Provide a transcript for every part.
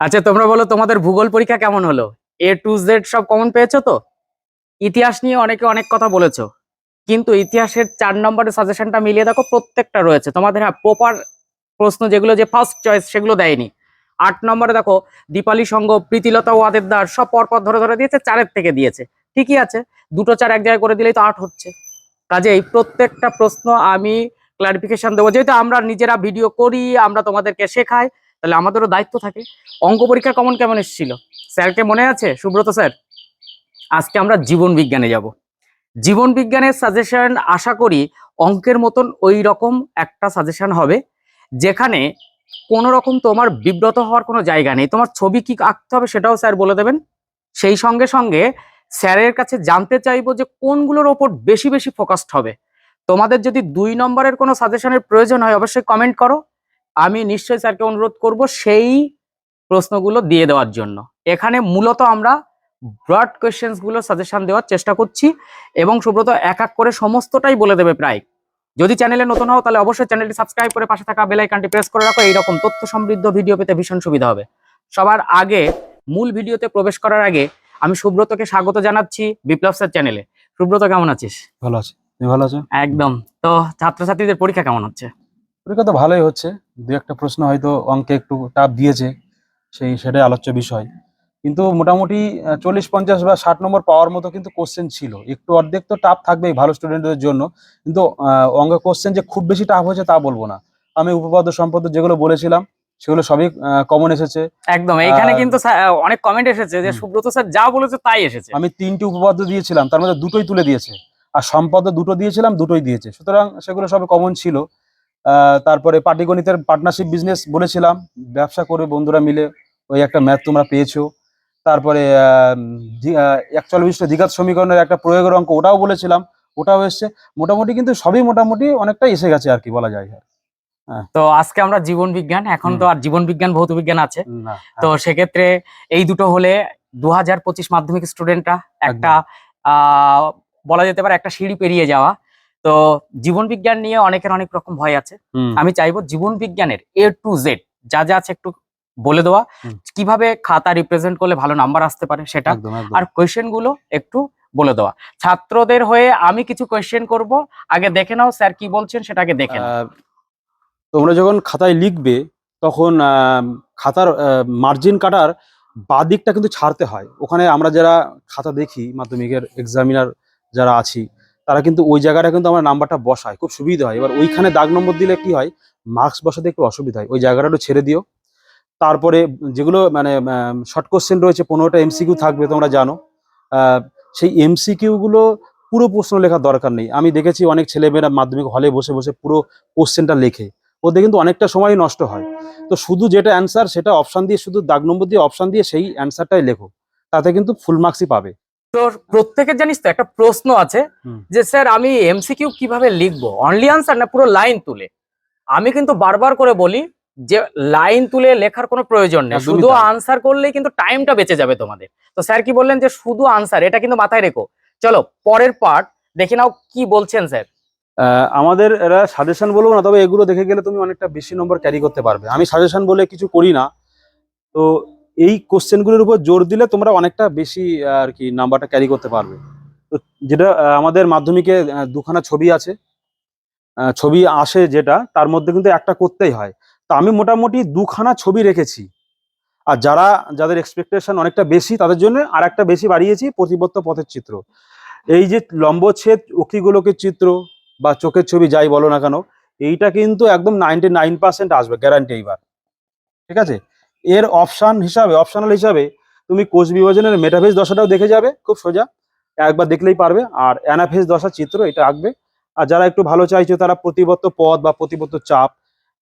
আচ্ছা তোমরা বলো তোমাদের ভূগোল পরীক্ষা কেমন হলো? এ টু জেড সব কমন পেয়েছ তো? ইতিহাস নিয়ে অনেকে অনেক কথা বলেছ, কিন্তু ইতিহাসের চার নম্বরের সাজেশনটা মিলিয়ে দেখো প্রত্যেকটা রয়েছে। তোমাদের হ্যাঁ প্রপার প্রশ্ন যেগুলো যে ফার্স্ট চয়েস সেগুলো দেয়নি। আট নম্বরে দেখো, দীপালি সংঘ প্রীতিলতা ওয়াদেদার সব পরপর ধরে ধরে দিয়েছে, চারের থেকে দিয়েছে। ঠিকই আছে, দুটো চার এক জায়গায় করে দিলেই তো আট হচ্ছে। কাজেই প্রত্যেকটা প্রশ্ন আমি ক্লারিফিকেশন দেবো। যেহেতু আমরা নিজেরা ভিডিও করি, আমরা তোমাদেরকে শেখাই তাহলে আমাদেরও দায়িত্ব থাকে। অঙ্ক পরীক্ষা কমন কেমন এসেছিল? স্যারকে মনে আছে? সুব্রত স্যার? আজকে আমরা জীবন বিজ্ঞানে যাব। জীবন বিজ্ঞানের সাজেশন আশা করি অঙ্কের মতন ওই রকম একটা সাজেশন হবে, যেখানে কোনো রকম তোমার বিব্রত হওয়ার কোনো জায়গা নেই। তোমার ছবি কি আঁকতে হবে সেটাও স্যার বলে দেবেন। সেই সঙ্গে সঙ্গে স্যারের কাছে জানতে চাইব যে কোনগুলোর ওপর বেশি বেশি ফোকাসড হবে। তোমাদের যদি দুই নম্বরের কোনো সাজেশনের প্রয়োজন হয়, অবশ্যই কমেন্ট করো। আমি নিশ্চয়ই স্যারকে অনুরোধ করব সেই প্রশ্নগুলো দিয়ে দেওয়ার জন্য। এখানে মূলত আমরা ব্রড কোয়েশ্চেন্সগুলো সাজেশন দেওয়ার চেষ্টা করছি এবং সুব্রত এক এক করে সমস্তটাই বলে দেবে প্রায়। যদি চ্যানেলে নতুন হও তাহলে অবশ্যই চ্যানেলটি সাবস্ক্রাইব করে পাশে থাকা বেল আইকনটি প্রেস করে রাখো। এইরকম তথ্য সমৃদ্ধ ভিডিও পেতে ভীষণ সুবিধা হবে। সবার আগে মূল ভিডিওতে প্রবেশ করার আগে আমি সুব্রতকে স্বাগত জানাচ্ছি বিপ্লব স্যার চ্যানেলে সুব্রত কেমন আছিস? ভালো আছি। তুমি ভালো আছো? একদম। তো ছাত্রছাত্রীদের পরীক্ষা কেমন হচ্ছে? পরীক্ষা তো ভালোই হচ্ছে। দু একটা প্রশ্ন হয়তো অঙ্কে একটু টাফ দিয়েছে সেই সেটাই আলোচ্য বিষয়। কিন্তু মোটামুটি চল্লিশ পঞ্চাশ বা ষাট নম্বর পাওয়ার মতো কিন্তু কোশ্চেন ছিল। একটু অর্ধেক তো টাফ থাকবেই ভালো স্টুডেন্টদের জন্য। কিন্তু অঙ্ক কোশ্চেন যে খুব বেশি টাফ হয়েছে তা বলব না। আমি উপপাদ্য সম্পদ যেগুলো বলেছিলাম সেগুলো সবই কমন এসেছে। একদম এখানে কিন্তু অনেক কমেন্ট এসেছে যে সুব্রত স্যার যা বলেছে তাই এসেছে। আমি তিনটি উপপাদ্য দিয়েছিলাম তার মধ্যে দুটোই তুলে দিয়েছে। আর সম্পদ দুটো দিয়েছিলাম দুটোই দিয়েছে। সুতরাং সেগুলো সব কমন ছিল। তারপরে পাটিগণিতের পার্টনারশিপ বিজনেস বলেছিলাম ব্যবসা করে বন্ধুরা মিলে ওই একটা ম্যাথ তোমরা পেয়েছ। তারপরে একচল্লিশ বিশিষ্ট দ্বিঘাত সমীকরণের একটা প্রয়োগের অঙ্ক ওটাও বলেছিলাম ওটাও এসছে। মোটামুটি কিন্তু সবই মোটামুটি অনেকটা এসে গেছে আর কি বলা যায়। তো আজকে আমরা জীবন বিজ্ঞান এখন তো আর জীবন বিজ্ঞান ভৌত বিজ্ঞান আছে। তো সেক্ষেত্রে এই দুটো হলে দু হাজার পঁচিশ মাধ্যমিক স্টুডেন্টরা একটা আহ বলা যেতে পারে একটা সিঁড়ি পেরিয়ে যাওয়া। তো জীবন বিজ্ঞান নিয়ে অনেকের অনেক রকম ভয় আছে। আমি চাইব জীবন বিজ্ঞানের এ টু জেড যা যা আছে একটু বলে দেওয়া। কীভাবে খাতা রিপ্রেজেন্ট করলে ভালো নাম্বার আসতে পারে সেটা আর কোয়েশ্চেনগুলো একটু বলে দেওয়া। ছাত্রদের হয়ে আমি কিছু কোয়েশ্চেন করব। আগে দেখে নাও স্যার কি বলছেন সেটাকে দেখে আহ, তোমরা যখন খাতায় লিখবে তখন খাতার মার্জিন কাটার বাঁ দিকটা কিন্তু ছাড়তে হয়। ওখানে আমরা যারা খাতা দেখি মাধ্যমিকের এক্সামিনার যারা আছি তারা কিন্তু ওই জায়গাটা কিন্তু আমার নাম্বারটা বসায় খুব সুবিধা হয়। এবার ওইখানে দাগ নম্বর দিলে কি হয়? মার্কস বসাতে একটু অসুবিধা হয়। ওই জায়গাটা ছেড়ে দিও। তারপরে যেগুলো মানে শর্ট কোশ্চেন রয়েছে, পনেরোটা এমসিকিউ থাকবে তোমরা জানো। সেই এমসিকিউগুলো পুরো প্রশ্ন লেখার দরকার নেই। আমি দেখেছি অনেক ছেলেমেয়েরা মাধ্যমিক হলে বসে বসে পুরো কোশ্চেনটা লেখে। ওতে কিন্তু অনেকটা সময় নষ্ট হয়। তো শুধু যেটা অ্যান্সার সেটা অপশন দিয়ে, শুধু দাগ নম্বর দিয়ে অপশন দিয়ে সেই অ্যান্সারটাই লেখো। তাতে কিন্তু ফুল মার্কসই পাবে। তো প্রত্যেকের জানিস তো একটা প্রশ্ন আছে যে স্যার আমি এমসিকিউ কীভাবে লিখব? অনলি আনসার না পুরো লাইন তুলে? আমি কিন্তু বারবার করে বলি যে লাইন তুলে লেখার কোনো প্রয়োজন নেই। শুধু আনসার করলেই কিন্তু টাইমটা বেঁচে যাবে তোমাদের। তো স্যার কি বললেন যে শুধু আনসার এটা কিন্তু মাথায় রেখো। চলো পরের পার্ট দেখে নাও কি বলছেন স্যার? আমাদের এরা সাজেশন বলব না তবে এগুলো দেখে গেলে তুমি অনেকটা বেশি নম্বর ক্যারি করতে পারবে। আমি সাজেশন বলে কিছু করি না। তো এই কোশ্চেনগুলোর উপর জোর দিলে তোমরা অনেকটা বেশি আর কি নাম্বারটা ক্যারি করতে পারবে। তো যেটা আমাদের মাধ্যমিকে দুখানা ছবি আছে। ছবি আসে যেটা, তার মধ্যে কিন্তু একটা করতেই হয়। তা আমি মোটামুটি দুখানা ছবি রেখেছি। আর যারা, যাদের এক্সপেকটেশন অনেকটা বেশি, তাদের জন্য আর একটা বেশি বাড়িয়েছি প্রতিবত্ত পথের চিত্র। এই যে লম্বচ্ছেদ অক্ষিগোলকের চিত্র বা চোখের ছবি যাই বলো না কেন, এইটা কিন্তু একদম নাইনটি নাইন পার্সেন্ট আসবে গ্যারান্টি এইবার। ঠিক আছে? এর অপশান হিসাবে অপশনাল হিসাবে তুমি কোষ বিভাজনের মেটাফেজ দশাটাও দেখে যাবে, খুব সোজা। একবার দেখলেই পারবে, আর অ্যানাফেজ দশা চিত্র এটা আঁকবে। আর যারা একটু ভালো চাইছো, তারা প্রতিবত্ত পদ বা প্রতিবত্ত চাপ,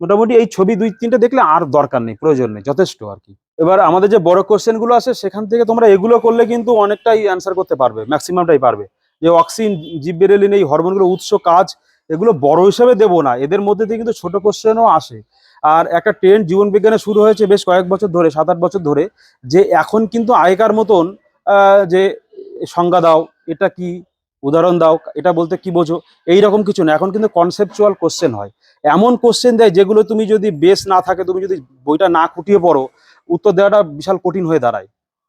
মোটামুটি এই ছবি দুই, তিনটে দেখলে আর দরকার নেই, প্রয়োজন নেই, যথেষ্ট আর কি। এবার আমাদের যে বড় কোশ্চেনগুলো আছে, সেখান থেকে তোমরা এগুলো করলে কিন্তু অনেকটাই অ্যান্সার করতে পারবে ম্যাক্সিমামটাই পারবে। যে অক্সিন জিববেরেলিন এই হরমোনগুলো উৎস, কাজ, এগুলো বড় হিসাবে দেবো না, এদের মধ্যে থেকে কিন্তু ছোট কোশ্চেনও আসে। আর একটা ট্রেন্ড জীবন বিজ্ঞানে শুরু হয়েছে বেশ কয়েক বছর ধরে, সাত আট বছর ধরে, যে এখন কিন্তু আগেকার মতন যে সংজ্ঞা দাও, এটা কি, উদাহরণ দাও, এটা বলতে কি বোঝো এই রকম কিছু না। এখন কিন্তু কনসেপচুয়াল কোশ্চেন হয়। এমন কোশ্চেন দেয় যেগুলো তুমি যদি বেস না থাকে, তুমি যদি বইটা না খুঁটিয়ে পড়ো, উত্তর দেওয়াটা বিশাল কঠিন হয়ে দাঁড়ায়।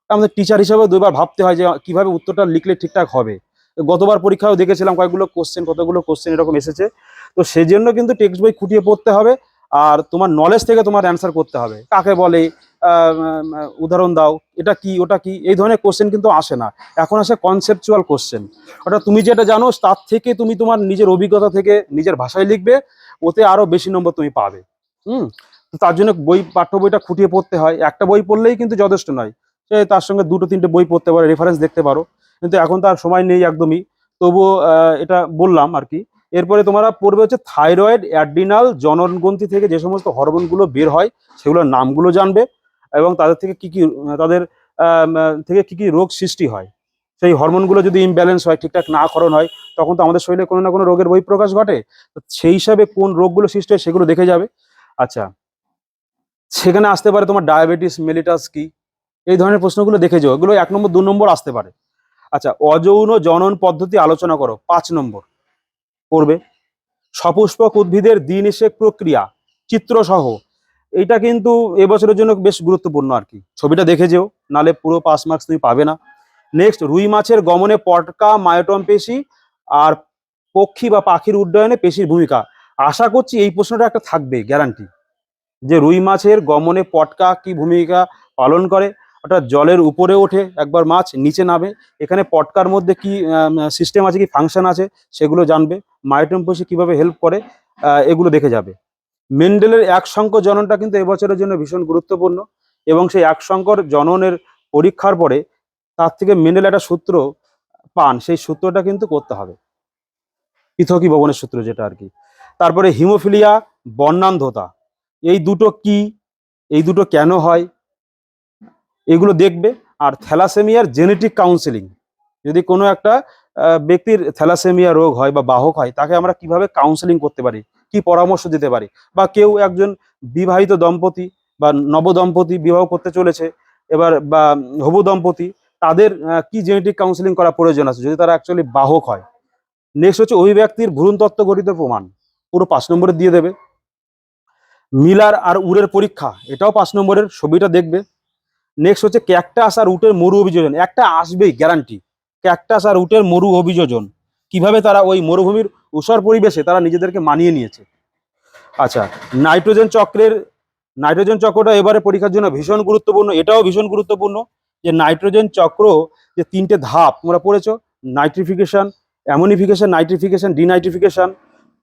আমাদের টিচার হিসেবে দুইবার ভাবতে হয় যে কীভাবে উত্তরটা লিখলে ঠিকঠাক হবে। গতবার পরীক্ষাও দেখেছিলাম কয়েকগুলো কোশ্চেন কতগুলো কোশ্চেন এরকম এসেছে। তো সেই জন্য কিন্তু টেক্সট বই খুঁটিয়ে পড়তে হবে। আর তোমার নলেজ থেকে তোমার অ্যান্সার করতে হবে। কাকে বলে? উদাহরণ দাও, এটা কি, ওটা কি? এই ধরনের কোশ্চেন কিন্তু আসে না। এখন আসে কনসেপচুয়াল কোশ্চেন ওটা তুমি যেটা জানো, তার থেকে তুমি তোমার নিজের অভিজ্ঞতা থেকে নিজের ভাষায় লিখবে, ওতে আরও বেশি নম্বর তুমি পাবে। হুম? তার জন্য বই, পাঠ্য বইটা খুঁটিয়ে পড়তে হয়। একটা বই পড়লেই কিন্তু যথেষ্ট নয়। সে তার সঙ্গে দুটো, তিনটে বই পড়তে পারো রেফারেন্স দেখতে পারো। কিন্তু এখন তার সময় নেই একদমই। তবুও এটা বললাম আর কি। এরপরে তোমরা পড়বে হচ্ছে থাইরয়েড, অ্যাড্রিনাল, জননগ্রন্থি থেকে যে সমস্ত হরমোনগুলো বের হয়, সেগুলোর নামগুলো জানবে এবং তাদের থেকে কি কি, তাদের থেকে কি কি রোগ সৃষ্টি হয়। সেই হরমোনগুলো যদি ইমব্যালেন্স হয়, ঠিকঠাক না করণ হয়, তখন তো আমাদের শরীরে কোনো না কোনো রোগের বহিঃপ্রকাশ ঘটে। তো সেই হিসাবে কোন রোগগুলো সৃষ্টি হয় সেগুলো দেখে যাবে। আচ্ছা সেখানে আসতে পারে তোমার ডায়াবেটিস, মেলিটাস কি? এই ধরনের প্রশ্নগুলো দেখে যাও। এগুলো এক নম্বর, দু নম্বর আসতে পারে। আচ্ছা অযৌন জনন পদ্ধতি আলোচনা করো, পাঁচ নম্বর। পড়বে সপুষ্পক উদ্ভিদের এসে প্রক্রিয়া, চিত্রসহ, এটা কিন্তু এবছরের জন্য বেশ গুরুত্বপূর্ণ আর কি। ছবিটা দেখে যেও, নালে পুরো পাস মার্কস তুমি পাবে না। নেক্সট রুই মাছের গমনে পটকা মায়োটম পেশি আর পক্ষী বা পাখির উড্ডয়নে পেশির ভূমিকা। আশা করছি এই প্রশ্নটা একটা থাকবে গ্যারান্টি যে রুই মাছের গমনে পটকা কি ভূমিকা পালন করে অর্থাৎ জলের উপরে ওঠে একবার মাছ, নিচে নামে। এখানে পটকার মধ্যে কি সিস্টেম আছে, কি ফাংশন আছে, সেগুলো জানবে। মায়োটম পেশি কীভাবে হেল্প করে এগুলো দেখে যাবে। মেন্ডেলের এক সংখ্য জননটা কিন্তু এবছরের জন্য ভীষণ গুরুত্বপূর্ণ এবং সেই এক সংখ্যর জননের পরীক্ষার পরে তার থেকে মেন্ডেল একটা সূত্র পান। সেই সূত্রটা কিন্তু করতে হবে। পৃথকী ভবনের সূত্র যেটা আর কি। তারপরে হিমোফিলিয়া বর্ণান্ধতা। এই দুটো কি? এই দুটো কেন হয়? এগুলো দেখবে। আর থ্যালাসেমিয়ার জেনেটিক কাউন্সেলিং, যদি কোনো একটা ব্যক্তির থ্যালাসেমিয়া রোগ হয় বা বাহক হয়, তাকে আমরা কীভাবে কাউন্সেলিং করতে পারি, কি পরামর্শ দিতে পারি? বা কেউ একজন বিবাহিত দম্পতি বা নবদম্পতি বিবাহ করতে চলেছে, এবার বা হবু দম্পতি, তাদের কি জেনেটিক কাউন্সেলিং করা প্রয়োজন আছে, যদি তারা অ্যাকচুয়ালি বাহক হয়? নেক্সট হচ্ছে অভিব্যক্তির ভ্রূণ তত্ত্ব গঠিত প্রমাণ, পুরো পাঁচ নম্বরে দিয়ে দেবে। মিলার আর উরের পরীক্ষা, এটাও পাঁচ নম্বরের ছবিটা দেখবে। নেক্সট হচ্ছে ক্যাকটাস আর উটের মরু অভিযোজন। একটা আসবেই গ্যারান্টি ক্যাকটাস আর উটের মরু অভিযোজন। কীভাবে তারা ওই মরুভূমির উষর পরিবেশে তারা নিজেদেরকে মানিয়ে নিয়েছে? আচ্ছা নাইট্রোজেন চক্রের নাইট্রোজেন চক্রটা এবারে পরীক্ষার জন্য ভীষণ গুরুত্বপূর্ণ। এটাও ভীষণ গুরুত্বপূর্ণ যে নাইট্রোজেন চক্র যে তিনটে ধাপ, তোমরা পড়েছো? নাইট্রিফিকেশন অ্যামোনিফিকেশন নাইট্রিফিকেশন ডিনাইট্রিফিকেশন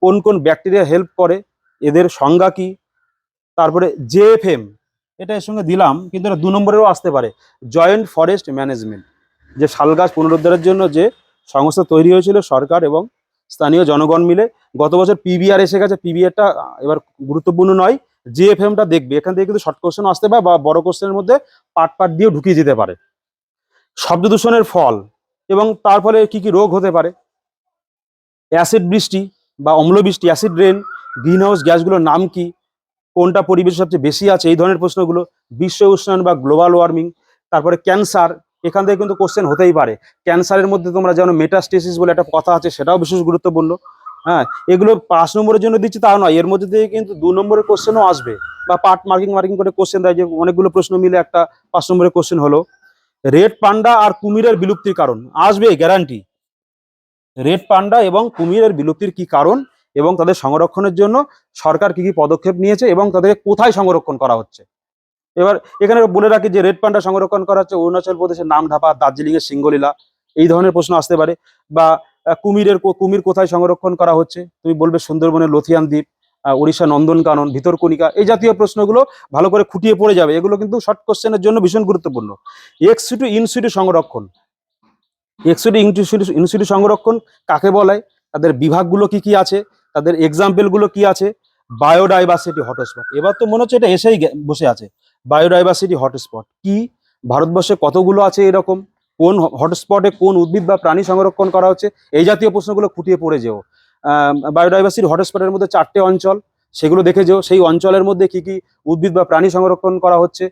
কোন কোন ব্যাকটেরিয়া হেল্প করে, এদের সংজ্ঞা কি? তারপরে জেএফএম এটা এর সঙ্গে দিলাম, কিন্তু এটা দু নম্বরেরও আসতে পারে। জয়েন্ট ফরেস্ট ম্যানেজমেন্ট যে শাল গাছ পুনরুদ্ধারের জন্য যে সংস্থা তৈরি হয়েছিল সরকার এবং স্থানীয় জনগণ মিলে, গত বছর পিবিআর এসে গেছে। পিবিআরটা এবার গুরুত্বপূর্ণ নয় জিএফএমটা দেখবে। এখান থেকে কিন্তু শর্ট কোশ্চেন আসতে পারে বা বড় কোশ্চেনের মধ্যে পার্ট পার্ট দিয়েও ঢুকিয়ে দিতে পারে। শব্দ দূষণের ফল এবং তার ফলে কি কি রোগ হতে পারে? অ্যাসিড বৃষ্টি বা অম্ল বৃষ্টি অ্যাসিড রেন গ্রিন হাউস গ্যাসগুলোর নাম কি? কোনটা পরিবেশ সবচেয়ে বেশি আছে? এই ধরনের প্রশ্নগুলো বিশ্ব উষ্ণায়ন বা গ্লোবাল ওয়ার্মিং, তারপরে ক্যান্সার, এখান থেকে কিন্তু কোশ্চেন হতেই পারে। ক্যান্সারের মধ্যে তোমরা যেন মেটাস্টেসিস বলে একটা কথা আছে, সেটাও বিশেষ গুরুত্বপূর্ণ। হ্যাঁ এগুলো পাঁচ নম্বরের জন্য দিচ্ছি তা নয়, এর মধ্যে থেকে কিন্তু দু নম্বরের কোশ্চেনও আসবে। বা পার্ট মার্কিং মার্কিং করে কোশ্চেন দেয় যে অনেকগুলো প্রশ্ন মিলে একটা পাঁচ নম্বরের কোশ্চেন হলো। রেড পান্ডা আর কুমিরের বিলুপ্তির কারণ, আসবে গ্যারান্টি রেড পান্ডা এবং কুমিরের বিলুপ্তির কি কারণ? এবং তাদের সংরক্ষণের জন্য সরকার কি কি পদক্ষেপ নিয়েছে এবং তাদেরকে কোথায় সংরক্ষণ করা হচ্ছে? এবার এখানে বলে রাখি যে রেড পান্ডা সংরক্ষণ করা হচ্ছে অরুণাচল প্রদেশের নামঢাপা দার্জিলিং এর সিঙ্গলীলা, এই ধরনের প্রশ্ন আসতে পারে। বা কুমিরের কুমির কোথায় সংরক্ষণ করা হচ্ছে? তুমি বলবে সুন্দরবনের লথিয়ান দ্বীপ উড়িষ্যা নন্দনকানন ভিতরকণিকা, এই জাতীয় প্রশ্নগুলো ভালো করে খুঁটিয়ে পড়ে যাবে। এগুলো কিন্তু শর্ট কোশ্চেনের জন্য ভীষণ গুরুত্বপূর্ণ। এক্সিটু ইনসিটু সংরক্ষণ। Ex situ in situ in situ সংরক্ষণ কাকে বলে? তাদের বিভাগগুলো কি কি আছে? তাদের এক্সাম্পলগুলো কি আছে? বায়োডাইভার্সিটি হটস্পট এবার তো মনে হচ্ছে এটা এসেই বসে আছে। বায়োডাইভার্সিটি হটস্পট কি? ভারতবর্ষে কতগুলো আছে এরকম? কোন হটস্পটে কোন উদ্ভিদ বা প্রাণী সংরক্ষণ করা হচ্ছে? এই জাতীয় প্রশ্নগুলো খুঁটিয়ে পড়ে যেও। বায়োডাইভার্সিটি হটস্পটের মধ্যে চারটে অঞ্চল। সেগুলো দেখে যেও। সেই অঞ্চলের মধ্যে কি কি উদ্ভিদ বা প্রাণী সংরক্ষণ করা হচ্ছে?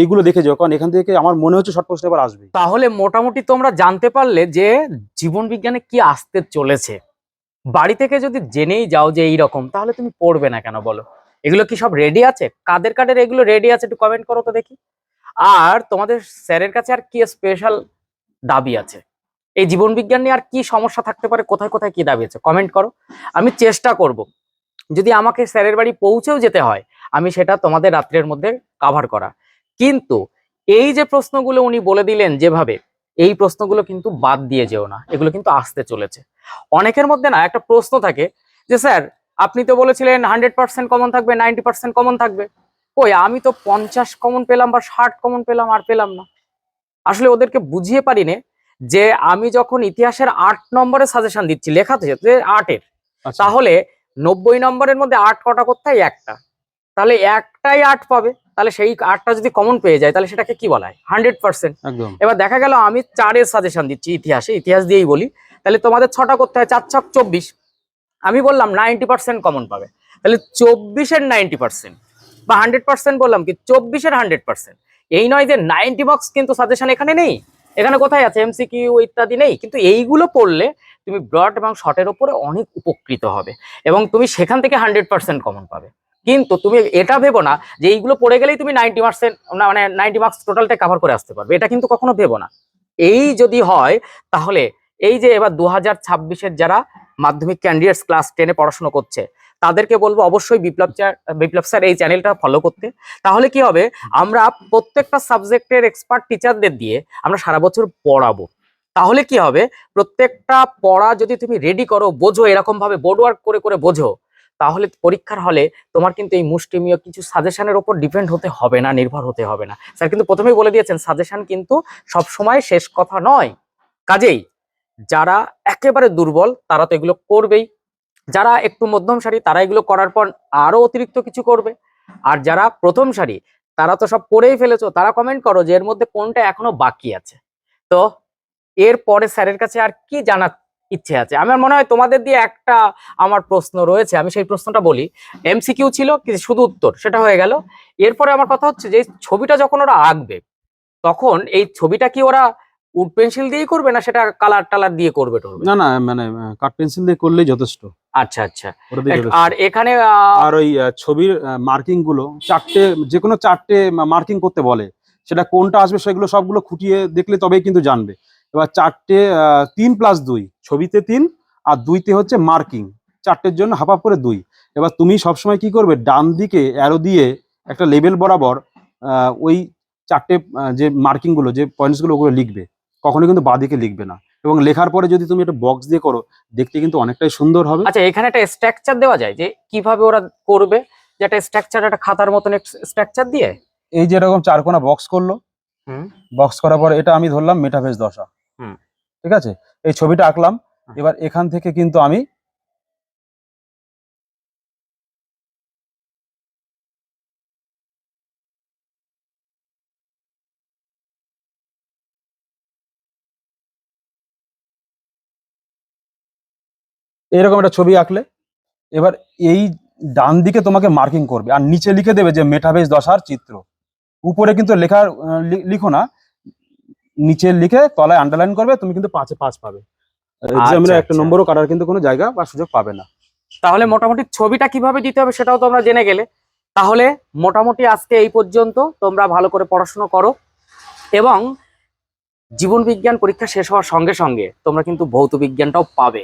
এইগুলো দেখে যেও। কারণ এখান থেকে আমার মনে হচ্ছে শর্ট প্রশ্ন এবার আসবে তাহলে মোটামুটি তোমরা জানতে পারলে যে জীবন বিজ্ঞানে কি আসতে চলেছে। বাড়ি থেকে যদি জেনেই যাও যে এই রকম তাহলে তুমি পড়বে না কেন বলো? এগুলো কি সব রেডি আছে? কাদের কাদের এগুলো রেডি আছে একটু কমেন্ট করো তো দেখি। আর তোমাদের স্যারের কাছে আর কি স্পেশাল দাবি আছে? এই জীবন বিজ্ঞান নিয়ে আর কি সমস্যা থাকতে পারে? কোথায় কোথায় কি দাবি আছে? কমেন্ট করো। আমি চেষ্টা করব। যদি আমাকে স্যারের বাড়ি পৌঁছেও যেতে হয়, আমি সেটা তোমাদের রাত্রের মধ্যে কাভার করা। কিন্তু এই যে প্রশ্নগুলো উনি বলে দিলেন যেভাবে এই প্রশ্নগুলো কিন্তু বাদ দিয়ে যেও না এগুলো কিন্তু আসতে চলেছে। অনেকের মধ্যে না একটা প্রশ্ন থাকে যে স্যার আপনি তো বলেছিলেন হান্ড্রেড পার্সেন্ট কমন থাকবে নাইনটি পার্সেন্ট কমন থাকবে। কই আমি তো পঞ্চাশ কমন পেলাম বা ষাট কমন পেলাম আর পেলাম না। আসলে ওদেরকে বুঝিয়ে পারি নে যে আমি যখন ইতিহাসের আট নম্বরে সাজেশন দিচ্ছি লেখাতে যে আটের আচ্ছা, তাহলে নব্বই নম্বরের মধ্যে আট কটা করতে হয়? একটা। তাহলে একটাই আট পাবে। তাহলে সেই আটটা যদি কমন পেয়ে যায় তাহলে সেটাকে কি বলা হয়? হান্ড্রেড পার্সেন্ট এবার দেখা গেল আমি চারের সাজেশন দিচ্ছি ইতিহাসে ইতিহাস দিয়েই বলি। তাহলে তোমাদের ছটা করতে হয় চার ছক চব্বিশ। আমি বললাম নাইনটি পার্সেন্ট কমন পাবে। তাহলে চব্বিশের নাইনটি পার্সেন্ট বা হান্ড্রেড পার্সেন্ট বললাম কি চব্বিশের হান্ড্রেড পার্সেন্ট এই নয় যে নাইনটি মার্কস কিন্তু সাজেশন এখানে নেই। এখানে কোথায় আছে? এমসিকিউ ইত্যাদি নেই। কিন্তু এইগুলো পড়লে তুমি ব্রড এবং শর্টের ওপরে অনেক উপকৃত হবে। এবং তুমি সেখান থেকে হান্ড্রেড পার্সেন্ট কমন পাবে। কিন্তু তুমি এটা ভেবো না যে এইগুলো পড়ে গেলেই তুমি নাইনটি পার্সেন্ট মানে নাইনটি মার্কস টোটালটা কভার করে আসতে পারবে। এটা কিন্তু কখনো ভেবো না। এই যদি হয়, তাহলে এই যে এবার দু হাজার যারা মাধ্যমিক ক্যান্ডিডেটস ক্লাস টেনে পড়াশোনা করছে, তাদেরকে বলব অবশ্যই বিপ্লব বিপ্লব স্যার এই চ্যানেলটা ফলো করতে। তাহলে কি হবে? আমরা প্রত্যেকটা সাবজেক্টের এক্সপার্ট টিচারদের দিয়ে আমরা সারা বছর পড়াবো। তাহলে কি হবে? প্রত্যেকটা পড়া যদি তুমি রেডি করো, বোঝো এরকম ভাবে বোর্ড ওয়ার্ক করে করে বোঝো তাহলে পরীক্ষার হলে তোমার কিন্তু এই মুষ্টিমীয় কিছু সাজেশনের ওপর ডিপেন্ড হতে হবে না, নির্ভর হতে হবে না। স্যার কিন্তু প্রথমেই বলে দিয়েছেন সাজেশন কিন্তু সব সময় শেষ কথা নয়। কাজেই যারা একেবারে দুর্বল, তারা তো এগুলো করবেই। যারা একটু মধ্যম সারি তারা এগুলো করার পর আরও অতিরিক্ত কিছু করবে। আর যারা প্রথম সারি তারা তো সব করেই ফেলেছো। তারা কমেন্ট করো যে এর মধ্যে কোনটা এখনও বাকি আছে। তো এর পরে স্যারের কাছে আর কি জানার ইচ্ছে আছে। আমার মনে হয় তোমাদের দিয়ে একটা আমার প্রশ্ন রয়েছে আমি সেই প্রশ্নটা বলি। এমসিকিউ ছিল কি শুধু উত্তর সেটা হয়ে গেল। এরপরে আমার কথা হচ্ছে যে ছবিটা যখন ওরা আঁকবে তখন এই ছবিটা কি ওরা উড পেন্সিল দিয়েই করবে না সেটা কালার টালার দিয়ে করবে না না মানে কাঠ পেন্সিল দিয়ে করলেই যথেষ্ট। আচ্ছা আচ্ছা। দিয়ে। আর এখানে আর ওই ছবির মার্কিংগুলো চারটে যে কোনো চারটে মার্কিং করতে বলে। সেটা কোনটা আসবে সেগুলো সবগুলো খুঁটিয়ে দেখলে তবেই কিন্তু জানবে। এবার চারটে তিন প্লাস দুই। ছবিতে তিন আর দুইতে হচ্ছে মার্কিং। চারটের জন্য হাফ হাফ করে দুই। এবার তুমি সবসময় কি করবে? ডান দিকে অ্যারো দিয়ে একটা লেভেল বরাবর ওই চারটে যে মার্কিংগুলো যে পয়েন্টসগুলো ওগুলো লিখবে। কখনোই কিন্তু বাদিকে লিখবে না। এবং লেখার পরে যদি তুমি একটা বক্স দিয়ে করো দেখতে কিন্তু অনেকটাই সুন্দর হবে। আচ্ছা এখানে একটা স্ট্রাকচার দেওয়া যায় যে কীভাবে ওরা করবে? যে একটা স্ট্রাকচার একটা খাতার মতন স্ট্রাকচার দিয়ে? এই যে এরকম চারকোনা বক্স করল। হুম। বক্স করার পর এটা আমি ধরলাম মেটাফেজ দশা। হুম। ঠিক আছে? এই ছবিটা আঁকলাম। এবার এখান থেকে কিন্তু আমি এরকম একটা ছবি আঁকলে এবার এই ডান দিকে তোমাকে মার্কিং করবে। আর নিচে লিখে দেবে যে মেটাবেজ দশার চিত্র। উপরে কিন্তু লেখার লিখো না। নিচে লিখে তলায় আন্ডারলাইন করবে তুমি কিন্তু পাঁচে পাঁচ পাবে। এক্সামিনে একটা আচ্ছা। নম্বরও কাটার কিন্তু কোনো জায়গা বা সুযোগ পাবে না। তাহলে মোটামুটি ছবিটা কীভাবে দিতে হবে সেটাও তোমরা জেনে গেলে। তাহলে মোটামুটি আজকে এই পর্যন্ত তোমরা ভালো করে পড়াশোনা করো এবং জীবন বিজ্ঞান পরীক্ষা শেষ হওয়ার সঙ্গে সঙ্গে তোমরা কিন্তু ভৌত বিজ্ঞানটাও পাবে।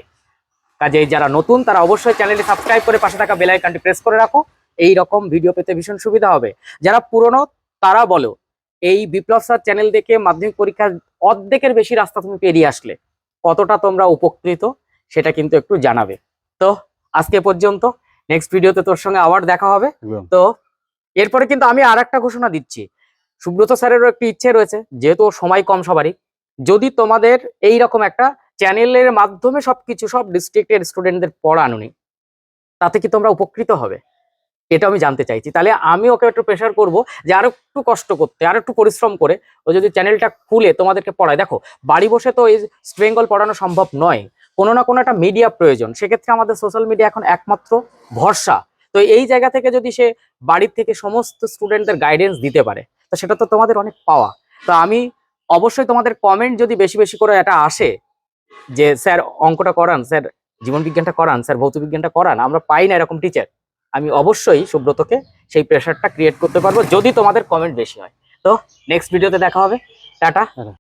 কাজে যারা নতুন তারা অবশ্যই চ্যানেলটি সাবস্ক্রাইব করে পাশে থাকা বেল আইকনটি প্রেস করে রাখো। এই রকম ভিডিও পেতে ভীষণ সুবিধা হবে। যারা পুরনো তারা বলো এই বিপ্লব স্যার চ্যানেল দেখে মাধ্যমিক পরীক্ষার অর্ধেকের বেশি রাস্তা তুমি পেরিয়ে আসলে। কতটা তোমরা উপকৃত সেটা কিন্তু একটু জানাবে। তো আজকে পর্যন্ত নেক্সট ভিডিওতে তোর সঙ্গে আবার দেখা হবে। তো এরপরে কিন্তু আমি আর একটা ঘোষণা দিচ্ছি। সুব্রত স্যারেরও একটি ইচ্ছে রয়েছে যেহেতু সময় কম সবারই। যদি তোমাদের এই রকম একটা চ্যানেলের মাধ্যমে সবকিছু সব ডিস্ট্রিক্টের স্টুডেন্টদের পড়ানো নি তাতে কি তোমরা উপকৃত হবে? এটা আমি জানতে চাইছি। তাহলে আমি ওকে একটু প্রেশার করব যে আরও একটু কষ্ট করতে, আরও একটু পরিশ্রম করে, ও যদি চ্যানেলটা খুলে তোমাদেরকে পড়ায়। দেখো, বাড়ি বসে তো এই বেঙ্গল পড়ানো সম্ভব নয়। কোনো না কোনো একটা মিডিয়া প্রয়োজন। সেক্ষেত্রে আমাদের সোশ্যাল মিডিয়া এখন একমাত্র ভরসা। তো এই জায়গা থেকে যদি সে বাড়ির থেকে সমস্ত স্টুডেন্টদের গাইডেন্স দিতে পারে, তো সেটা তো তোমাদের অনেক পাওয়া। তো আমি অবশ্যই তোমাদের কমেন্ট যদি বেশি বেশি করে এটা আসে, যে, স্যার, অঙ্কটা করান, স্যার, জীবন বিজ্ঞানটা করান, স্যার, ভৌত বিজ্ঞানটা করান, আমরা পাই না এরকম টিচার আমি অবশ্যই সুব্রতকে সেই প্রেশারটা ক্রিয়েট করতে পারব যদি তোমাদের কমেন্ট বেশি হয়। তো নেক্সট ভিডিওতে দেখা হবে। টাটা।